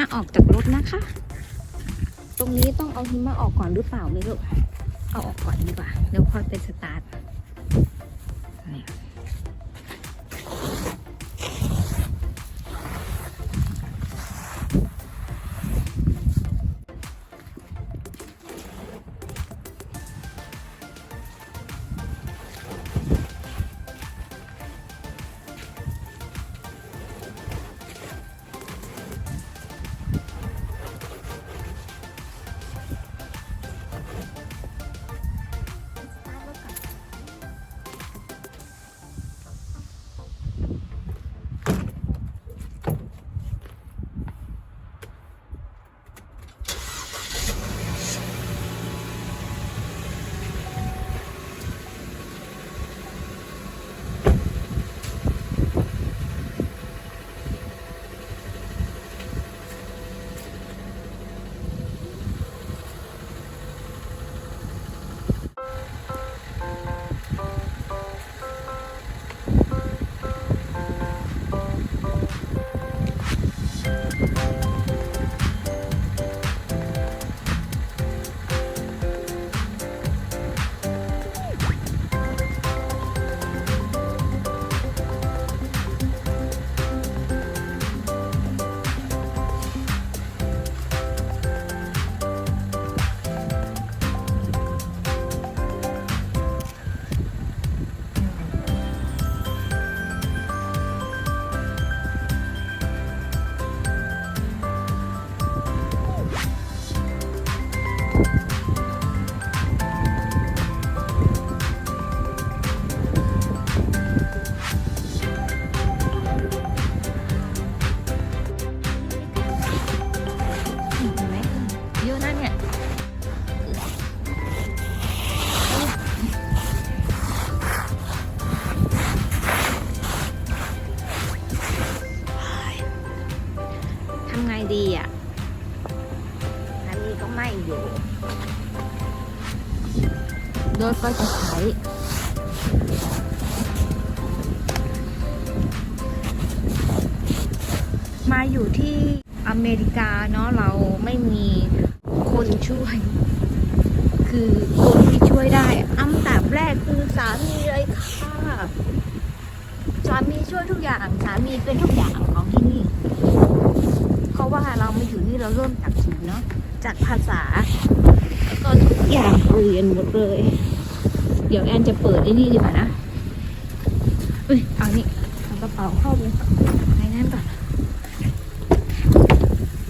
ะออกจากรถนะคะ ตรงนี้ต้องเอาหิมะออกก่อนหรือเปล่าไม่รู้ เอาออกก่อนดีกว่า เดี๋ยวค่อยเป็นสตาร์ท วยทุกอย่างสามีเป็นทุกอย่างของที่นี่ เพราะว่าเรามาอยู่นี่เราเริ่มจากศูนย์เนาะจากภาษาแล้วก็ทุกอย่างเรียนหมดเลย เดี๋ยวแอนจะเปิดไอ้นี่ดีกว่านะเอ้ยเอานี่เอากระเป๋าเข้าไปในนั้นก่อน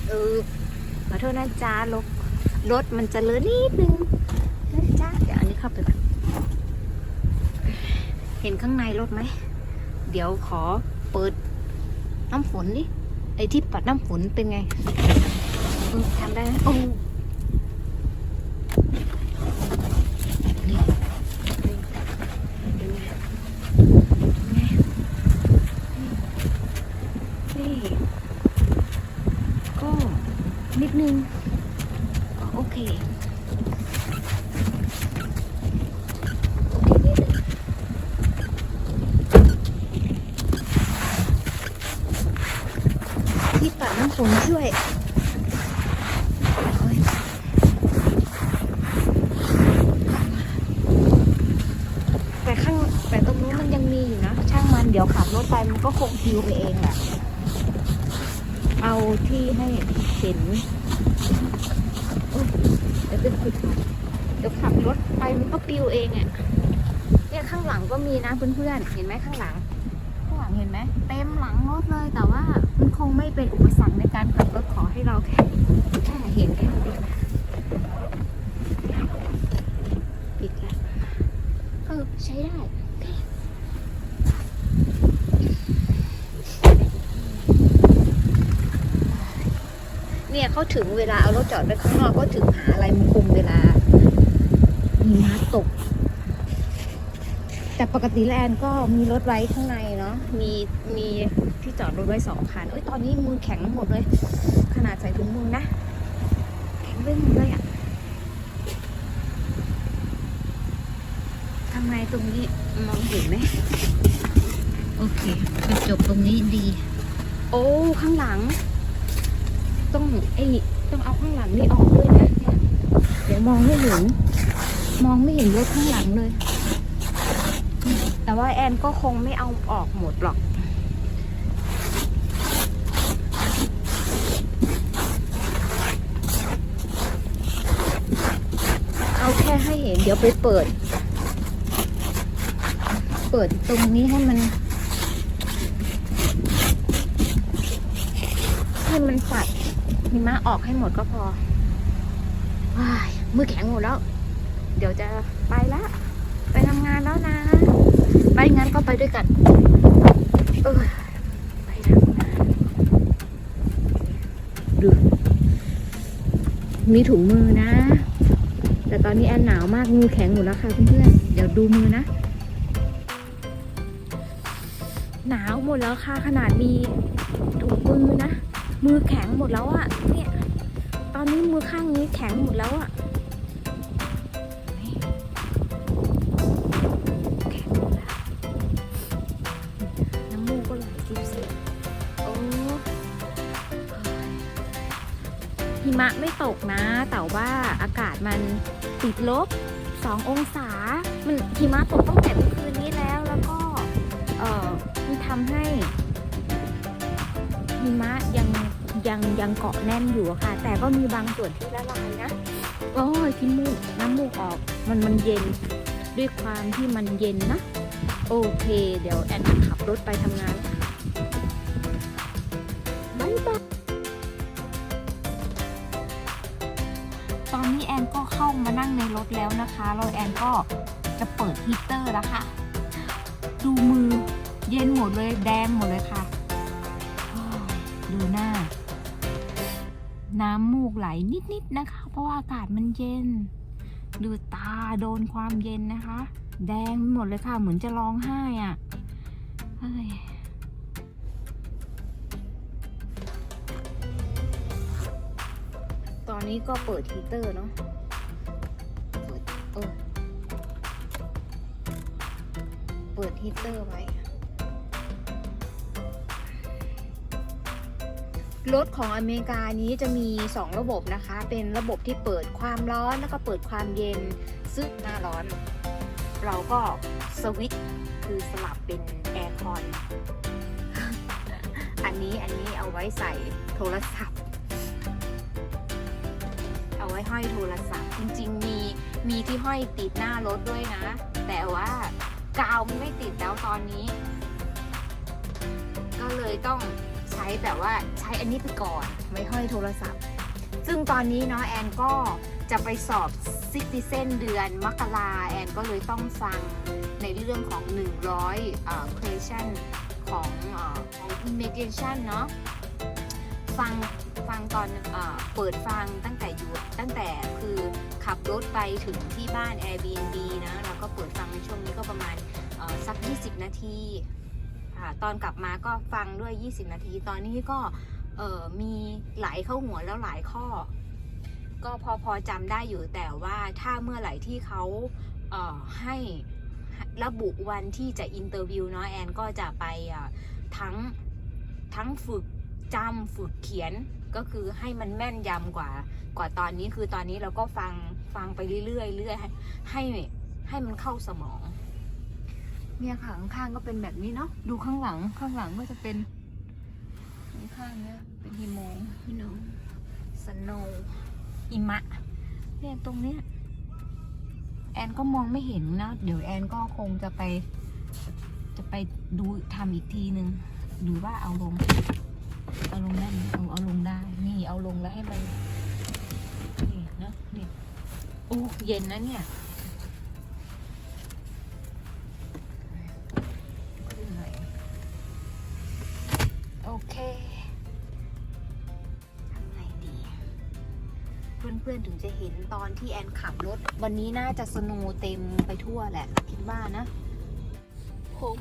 เออขอโทษนะจ๊ะรถรถมันจะเลอะนิดนึงนะจ๊ะเดี๋ยวอันนี้เข้าไปก่อนเห็นข้างในรถไหม เดี๋ยวขอเปิดน้ำฝนดิไอ้ที่ปัดน้ำฝนเป็นไงเออทำได้ไหมโอ้นี่เป็นไงเป็นไงนี่ก็นิดนึงก็โอเค โอเคนิดนึง ที่ปัดน้ำฝนช่วยโอ๊ยแต่ข้างแต่ตรงนู้นมันยังมีอยู่นะ ช่างมันเดี๋ยวขับรถไปมันก็คงฮิวไปเองแหละ เอาที่ให้เห็นโอ๊ยเดี๋ยวจะขุด เดี๋ยวขับรถไปมันก็ปิวเองอะเนี่ยข้างหลังก็มีนะเพื่อนๆ เห็นไหมข้างหลัง ข้างหลังเห็นไหมเต็มหลังรถเลยแต่ว่ามันคงไม่เป็นอุปสรรคในการขับรถขอให้เราแค่แค่เห็นแค่นี้ปิดแล้วเออใช้ได้เคเนี่ยเขาถึงเวลาเอารถจอดไว้ข้างนอกก็ถึงหาอะไรมาคุมเวลา มีม้าตก แต่ปกติแลนก็มีรถไว้ข้างในเนาะมีมีที่จอดรถไว้สองคันเอ้ยตอนนี้มือแข็งหมดเลย ขนาดใส่ถุงมือนะ แข็งเรื่องหมดเลยอะทำไงตรงนี้มองเห็นไหมโอเคไปจบตรงนี้ดี โอ้ข้างหลัง ต้องไอ้ต้องเอาข้างหลังนี่ออกด้วยนะ เดี๋ยวมองไม่เห็น มองไม่เห็นรถข้างหลังเลย แต่ว่าแอนก็คงไม่เอาออกหมดหรอก เอาแค่ให้เห็นเดี๋ยวไปเปิด เปิดตรงนี้ให้มันให้มันปัดหิมะออกให้หมดก็พอว้ายมือแข็งหมดแล้ว เดี๋ยวจะไปละไปทำงานแล้วนะ ไปงั้นก็ไปด้วยกัน เออไปทำงานดูมีถุงมือนะ แต่ตอนนี้แอนหนาวมากมือแข็งหมดแล้วค่ะเพื่อนๆเดี๋ยวดูมือนะ หนาวหมดแล้วค่ะขนาดมีถุงมือนะ มือแข็งหมดแล้วอะเนี่ย ตอนนี้มือข้างนี้แข็งหมดแล้วอะ หิมะไม่ตกนะ แต่ว่าอากาศมันติดลบ 2 องศา มันหิมะตกตั้งแต่เมื่อคืนนี้แล้ว แล้วก็ เอ่อมันทำให้หิมะยังยังยังเกาะแน่นอยู่อะค่ะ แต่ก็มีบางส่วนที่ละลายนะ โอ้ยที่มูกน้ำมูกออก มันมันเย็น ด้วยความที่มันเย็นนะ โอเค เดี๋ยวแอนจะขับรถไปทำงาน นรถแล้วนะคะแล้วแอนก็จะเปิดฮีเตอร์แล้วค่ะ ดูมือเย็นหมดเลยแดงหมดเลยค่ะ ดูหน้า น้ำมูกไหลนิดๆนะคะ เพราะว่าอากาศมันเย็น ดูตาโดนความเย็นนะคะ แดงหมดเลยค่ะ เหมือนจะร้องไห้อะ่ะตอนนี้ก็เปิดฮีเตอร์เนาะ ออ เปิดฮีตเตอร์ไว้ รถของอเมริกานี้จะมี 2 ระบบนะคะ เป็นระบบที่เปิดความร้อนแล้วก็เปิดความเย็น ซึ่งหน้าร้อน เราก็สวิตช์คือสลับเป็นแอร์คอน อันนี้อันนี้เอาไว้ใส่โทรศัพท์ ไว้ห้อยโทรศัพท์ จริง ๆ มีมีที่ห้อยติดหน้ารถด้วยนะ แต่ว่ากาวมันไม่ติดแล้วตอนนี้ ก็เลยต้องใช้แบบว่าใช้อันนี้ไปก่อนไว้ห้อยโทรศัพท์ ซึ่งตอนนี้เนาะแอนก็จะไปสอบซิติเซนเดือนมกราแอนก็เลยต้องฟังในเรื่องของ 100เอ่อ question ของเอ่อของ immigration เนาะฟังฟังตอนเออเปิดฟังตั้งแต่อยู่ ตั้งแต่คือขับรถไปถึงที่บ้าน Airbnb นะแล้วก็เปิดฟังในช่วงนี้ก็ประมาณสัก 20 นาทีค่ะตอนกลับมาก็ฟังด้วย 20 นาที ตอนนี้ก็มีหลายเข้าหัวแล้วหลายข้อ ก็พอพอจำได้อยู่แต่ว่าถ้าเมื่อไหร่ที่เขาเให้ระบุวันที่จะอินเตอร์วิวเนาะแอนก็จะไปทั้งทั้งฝึกจำฝึกเขียน ก็คือให้มันแม่นยำกว่ากว่าตอนนี้คือตอนนี้เราก็ฟังฟังไปเรื่อยๆเรื่อยให้ให้ให้มันเข้าสมอง เนี่ยค่ะข้างๆก็เป็นแบบนี้เนาะดูข้างหลังข้างหลังก็จะเป็นข้างๆเนี่ยเป็นหิมะพี่น้องสโนว์หิมะ เนี่ยตรงเนี้ยแอนก็มองไม่เห็นนะเดี๋ยวแอนก็คงจะไป จะไปดูทำอีกทีนึงหรือว่าเอาลง เอาลงได้ไหมเอาเอาลงได้ นี่เอาลงแล้วให้มัน นี่นะนี่โอ้เย็นนะเนี่ยขึ้นหน่อยโอเคทำไงดี เพื่อนๆถึงจะเห็นตอนที่แอนขับรถ วันนี้น่าจะสนว์เต็มไปทั่วแหละ คิดว่านะ ผม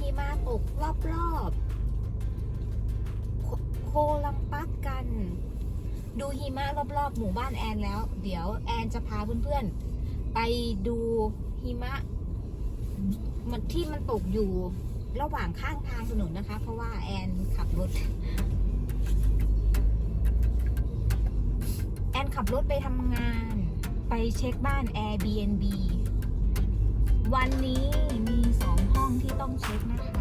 หิมะตกรอบๆ โคลัมปัสกัน ดูหิมะรอบๆ หมู่บ้านแอนแล้ว เดี๋ยวแอนจะพาเพื่อนๆ ไปดูหิมะมันที่มันตกอยู่ระหว่างข้างทางถนนนะคะ เพราะว่าแอนขับรถ แอนขับรถไปทำงาน ไปเช็คบ้าน Airbnb วันนี้มีสอง ที่ต้องเช็คนะคะ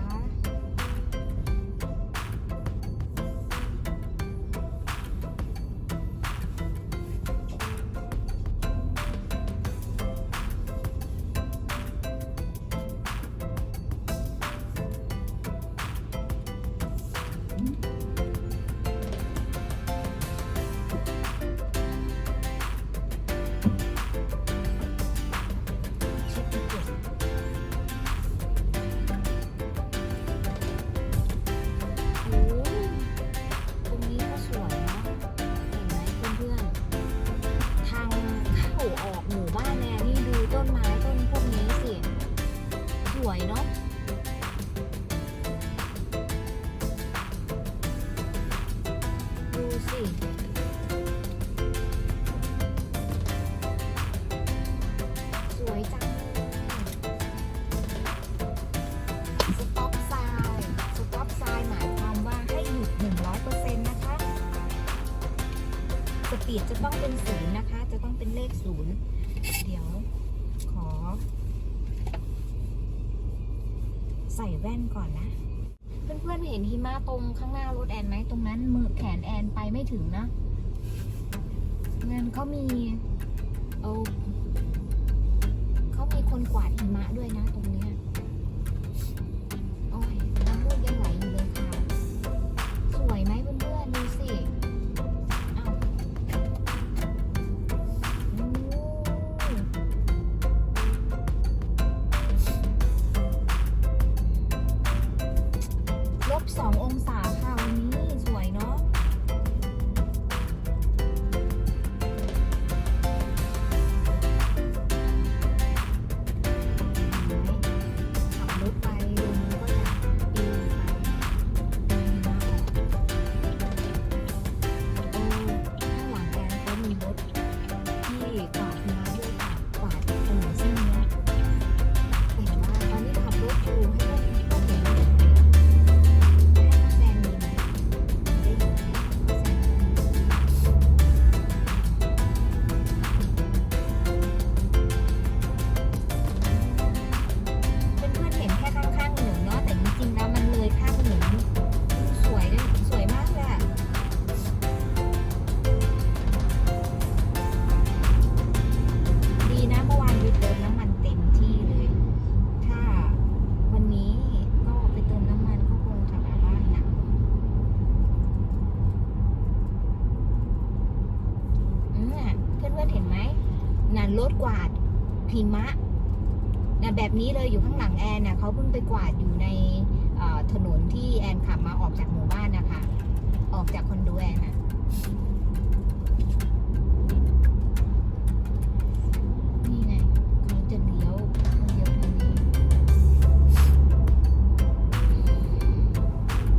ใส่แว่นก่อนนะ เพื่อนๆเห็นหิมะตรงข้างหน้ารถแอนไหมตรงนั้น มือแขนแอนไปไม่ถึงนะเงินเขามีเอาเขามีคนกวาดหิมะด้วยนะตรงเนี้ นี้เลยอยู่ข้างหลังแอนนะเขาเพิ่งไปกวาดอยู่ในถนนที่แอนขับมาออกจากหมู่บ้านนะคะ ออกจากคอนโดแอนนะนี่ไงเขาจะเลี้ยวเลี้ยวทางนี้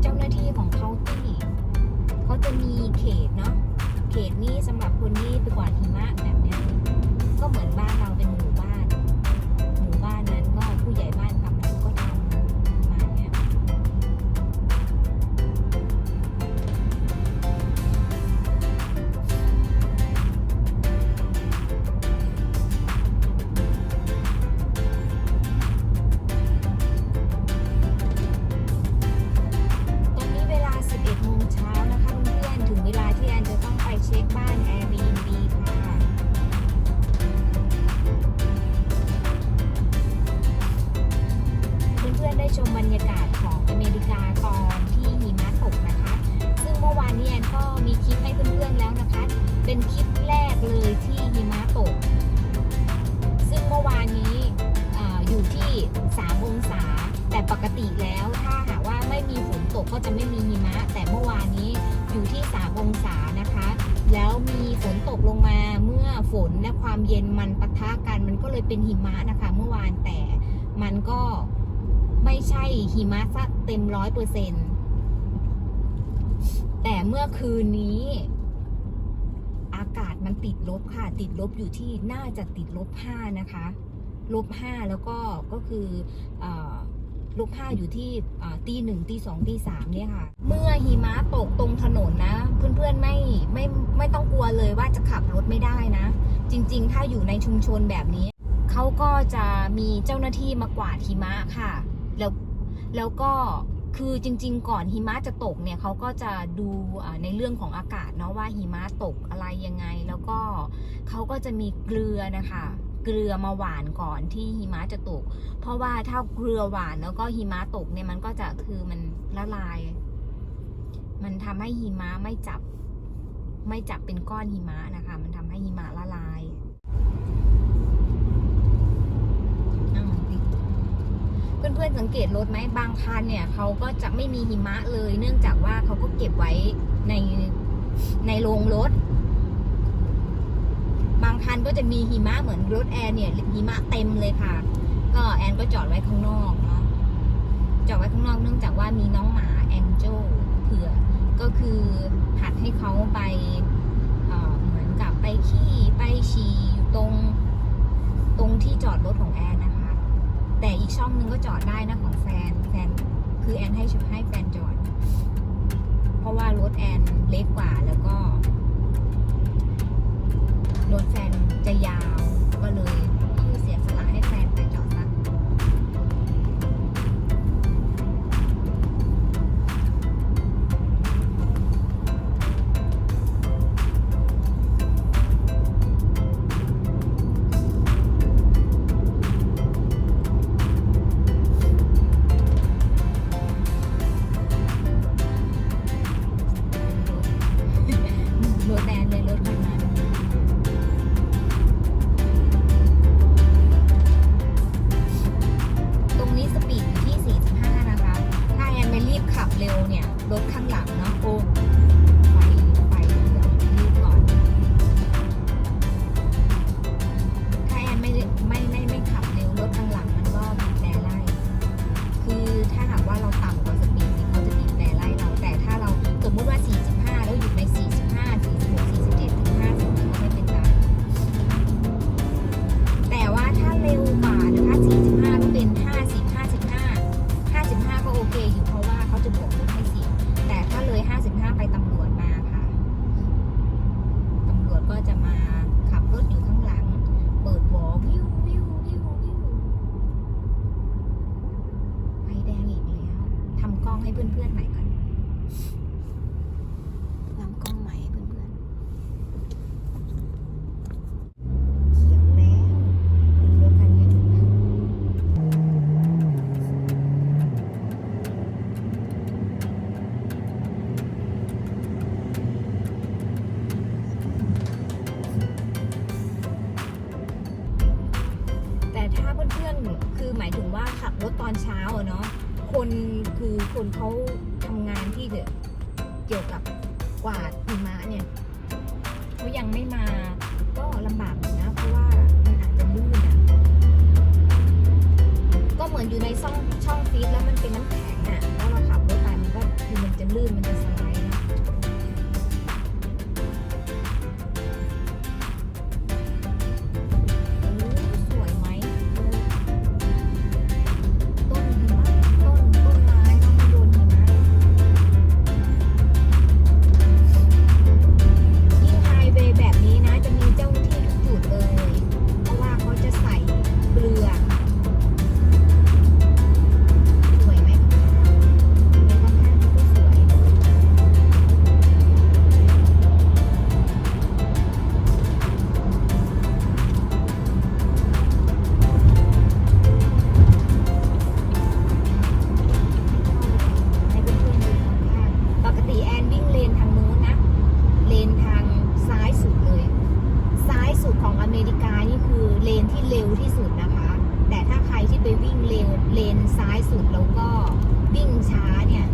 เจ้าหน้าที่ของเขาที่เขาจะมีเขตเนาะ เขตนี้สำหรับคนที่ไปกวาดหิมะแบบนี้ก็เหมือนบ้าน มีคลิปให้เพื่อนๆแล้วนะคะ เป็นคลิปแรกเลยที่หิมะตก ซึ่งเมื่อวานนี้ออยู่ที่ 3 องศา แต่ปกติแล้วถ้าหากว่าไม่มีฝนตกก็จะไม่มีหิมะ แต่เมื่อวานนี้อยู่ที่ 3 องศานะคะ แล้วมีฝนตกลงมาเมื่อฝนและความเย็นมันปะทะกันมันก็เลยเป็นหิมะนะคะ เมื่อวานแต่มันก็ไม่ใช่หิมะซะเต็มร้อยเปอร์เซ็นต่ เมื่อคืนนี้ อากาศมันติดลบค่ะ ติดลบอยู่ที่น่าจะติดลบห้านะคะลบห้าแล้วก็ก็คือลบห้าอยู่ที่ตีหนึ่งตีสองตีสามเนี่ยค่ะ เมื่อหิมะตกตรงถนนนะ เพื่อนๆไม่ไม่ไม่ต้องกลัวเลยว่าจะขับรถไม่ได้นะ จริง ๆ ถ้าอยู่ในชุมชนแบบนี้ เขาก็จะมีเจ้าหน้าที่มากวาดหิมะค่ะ แล้วแล้วก็ คือจริง ๆ ก่อนหิมะจะตกเนี่ยเขาก็จะดูในเรื่องของอากาศเนาะว่าหิมะตกอะไรยังไง แล้วก็เขาก็จะมีเกลือนะคะเกลือมาหวานก่อนที่หิมะจะตก เพราะว่าถ้าเกลือหวานแล้วก็หิมะตกเนี่ยมันก็จะคือมันละลาย มันทำให้หิมะไม่จับ ไม่จับเป็นก้อนหิมะนะคะ มันทำให้หิมะละลายอ้าวติด เพื่อนๆสังเกตรถไหมบางคันเนี่ยเขาก็จะไม่มีหิมะเลย เนื่องจากว่าเขาก็เก็บไว้ในในโรงรถ บางคันก็จะมีหิมะเหมือนรถแอนเนี่ยหิมะเต็มเลยค่ะ ก็แอนก็จอดไว้ข้างนอกเนาะจอดไว้ข้างนอกเนื่องจากว่ามีน้องหมาแองเจลเผื่อก็คือหัดให้เขาไปเอ่อเหมือนกับไปขี้ไปฉี่อยู่ตรง ตรงที่จอดรถของแอนนะ แต่อีกช่องนึงก็จอดได้นะของแฟนแฟนคือแอนให้ให้แฟนจอด เพราะว่ารถแอนเล็กกว่าแล้วก็รถแฟนจะยาวก็เลย นซ้ายสุดแล้วก็วิ่งช้าเนี่ย